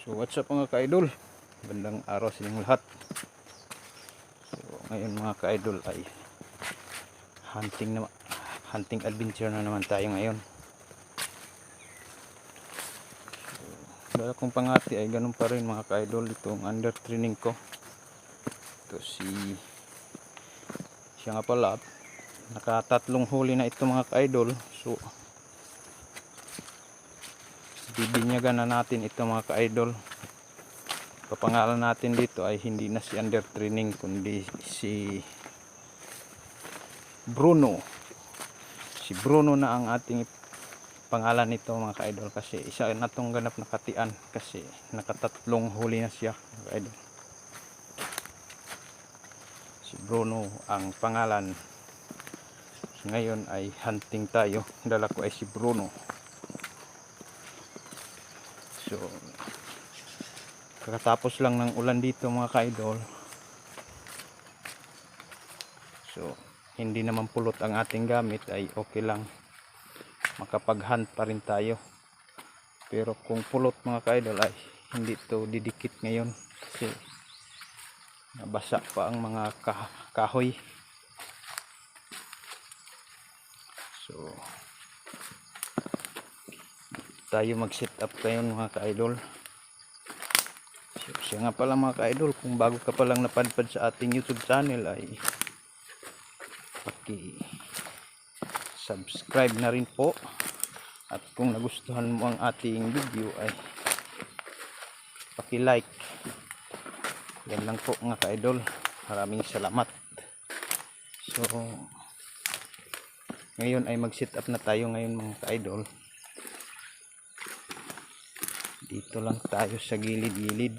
So what's up mga ka-idol? Bandang araw sa inyong lahat. So ngayon mga ka-idol ay hunting na hunting adventure na naman tayo ngayon. So, dala kong pangati ay ganun pa rin mga ka-idol itong under training ko. Ito si siya nga pala nakatatlong huli na ito mga ka-idol. So bibinyagan na natin ito mga ka-idol. Papangalan natin dito ay hindi na si under training kundi si Bruno. Si Bruno na ang ating pangalan nito mga ka-idol kasi isa na tong ganap na katian kasi nakatatlong huli na siya mga ka-idol. Si Bruno ang pangalan. Ngayon ay hunting tayo. Dala ko ay si Bruno So, kakatapos lang ng ulan dito mga ka-idol. So, hindi naman pulot ang ating gamit ay okay lang. Makapag-hunt pa rin tayo. Pero kung pulot mga ka-idol ay hindi to didikit ngayon kasi nabasa pa ang mga kah- kahoy. So, tayo mag set up ngayon mga ka-idol. Siya nga pala mga ka-idol kung bago ka palang napadpad sa ating youtube channel ay paki subscribe na rin po. At kung nagustuhan mo ang ating video ay paki like yan lang po mga ka-idol. Maraming salamat. So ngayon ay mag set up na tayo ngayon mga ka-idol dito lang tayo sa gilid-gilid.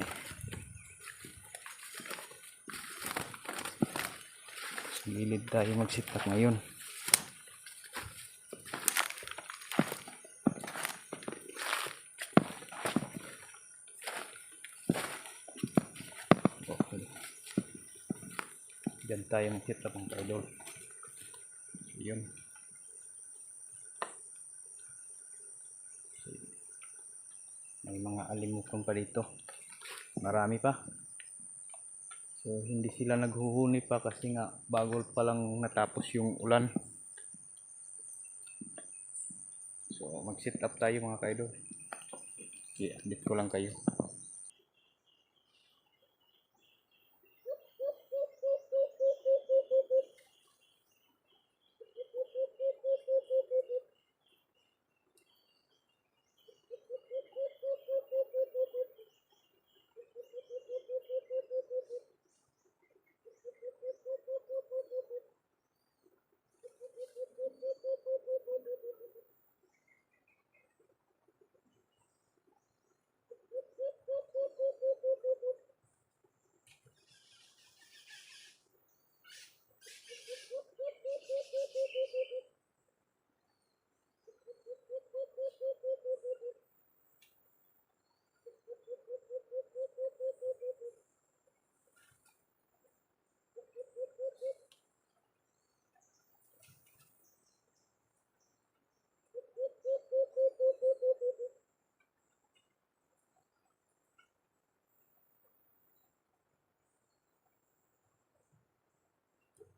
Sa gilid tayo magsitak ngayon. Okay. Dyan tayo magsitak mga idol. Yun alimukon pa dito marami pa. So hindi sila naghuhuni pa kasi nga bago pa lang natapos yung ulan. So mag sit up tayo mga kaidol. Okay, update ko lang kayo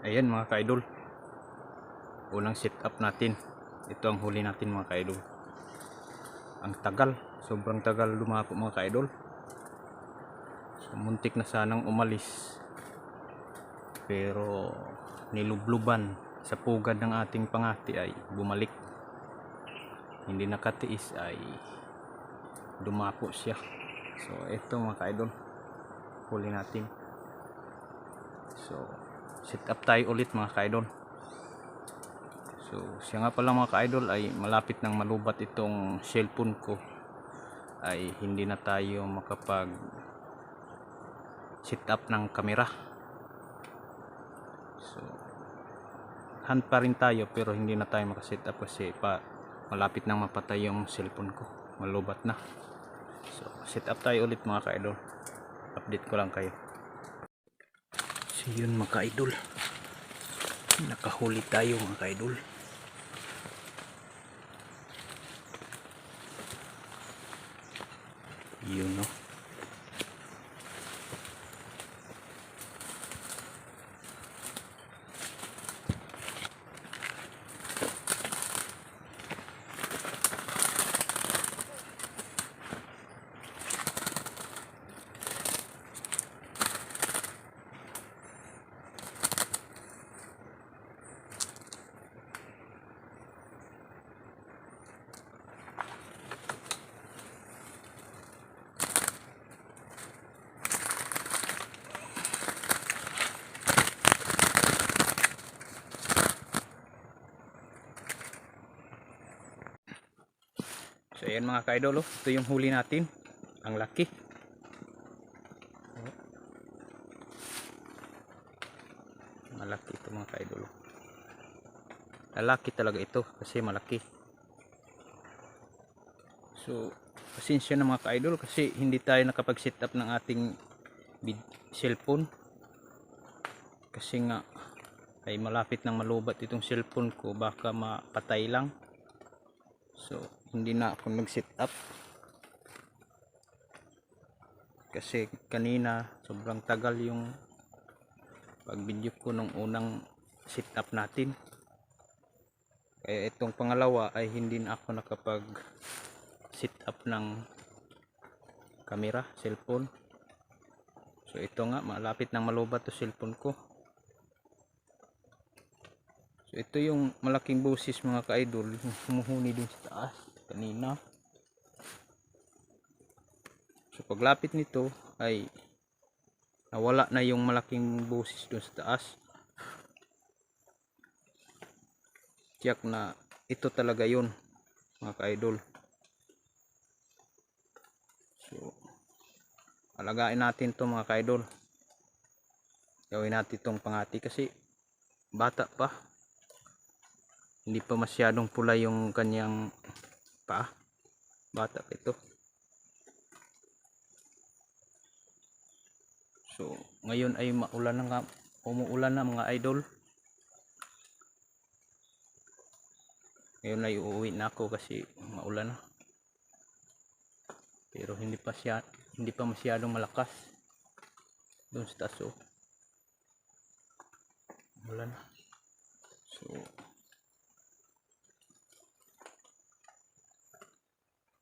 Ayan mga ka-idol. Unang set up natin. Ito ang huli natin mga ka-idol. Ang tagal. Sobrang tagal lumako mga ka-idol. So, muntik na sanang umalis. Pero nilubluban sa pugad ng ating pangati ay bumalik. Hindi nakatiis ay dumapo siya. So ito mga ka-idol. Huli natin. So set up tayo ulit mga ka-idol. So siya nga pala mga ka-idol ay malapit nang malubat itong cellphone ko ay hindi na tayo makapag set up ng kamera. So hand pa rin tayo pero hindi na tayo makaset up kasi pa malapit nang mapatay yung cellphone ko. Malubat na. So set up tayo ulit mga ka-idol. Update ko lang kayo. So yun mga ka-idol. Nakahuli tayo mga ka-idol. Yun no. So ayan mga ka-idol, oh. ito yung huli natin. Ang laki. Malaki ito mga ka-idol. oh. Lalaki talaga ito kasi malaki. So, pasensya na mga ka-idol kasi hindi tayo nakapag-set up ng ating cellphone. Kasi nga ay malapit nang malubat itong cellphone ko baka mapatay lang. So, hindi na ako nag-set up. Kasi kanina, sobrang tagal yung pag-video ko nung unang set up natin. Kaya itong pangalawa ay hindi na ako nakapag set up ng camera, cellphone. So ito nga, malapit nang malubat to cellphone ko. So ito yung malaking busis mga ka-idol, humuhuni dun sa taas kanina. So paglapit nito ay nawala na yung malaking busis dun sa taas. Tiyak na ito talaga yun mga ka-idol. So alagain natin to mga ka-idol. Gawin natin itong pangati kasi bata pa hindi pa masyadong pula yung kanyang paa bata pa ito. So ngayon ay maulan na nga umuulan na mga idol. Ngayon ay uuwi na ako kasi maulan na. Pero hindi pa siya hindi pa masyadong malakas. Doon sa taso ulan na. So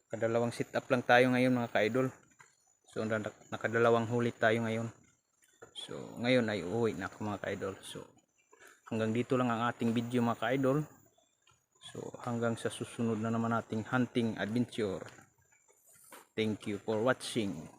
Kadalawang sit up lang tayo ngayon mga ka-idol. So na- nakadalawang huli tayo ngayon. So ngayon ay uuwi na ako mga ka-idol. So hanggang dito lang ang ating video mga ka-idol. So hanggang sa susunod na naman nating hunting adventure. Thank you for watching.